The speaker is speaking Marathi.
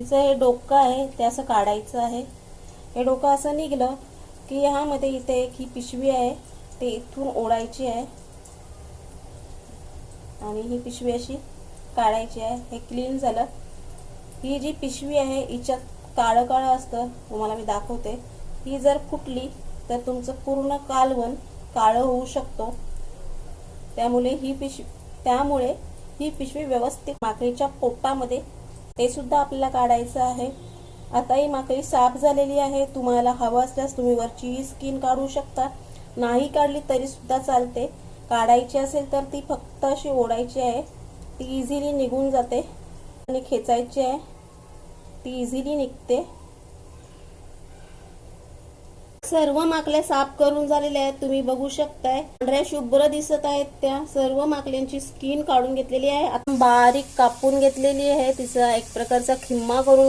तिचं हे डोकं आहे ते असं काढायचं आहे. हे डोकं असं निघलं की ह्यामध्ये इथे एक ही पिशवी आहे ते इथून ओढायची आहे. आणि ही पिशवी अशी काढायची आहे हे क्लीन झालं. ही जी पिशवी आहे हिच्यात काळं काळं असतं तुम्हाला मी दाखवते. ही जर फुटली तर तुमचं पूर्ण कालवण काळं होऊ शकतो. त्यामुळे ही पिशवी त्यामुळे ही पिशवी व्यवस्थित माकडीच्या पोटामध्ये ते सुद्धा आपल्याला काढायचं आहे. आता ही माकळी साफ झालेली आहे. तुम्हाला हवं असल्यास तुम्ही वरची स्किन काढू शकता. नाही काढली तरी सुद्धा चालते. काढायची असेल तर ती फक्त अशी ओढायची आहे. ती इझिली निघून जाते. आणि खेचायची आहे. ती इझिली निघते. सर्व माकल्या साफ करून झालेल्या आहेत. तुम्ही बघू शकताय. पांढऱ्या शुभ्र दिसत आहेत त्या. सर्व माकल्यांची स्किन काढून घेतलेली आहे. आता बारीक कापून घेतलेली आहे. तिचा एक प्रकारचा खिम्मा करून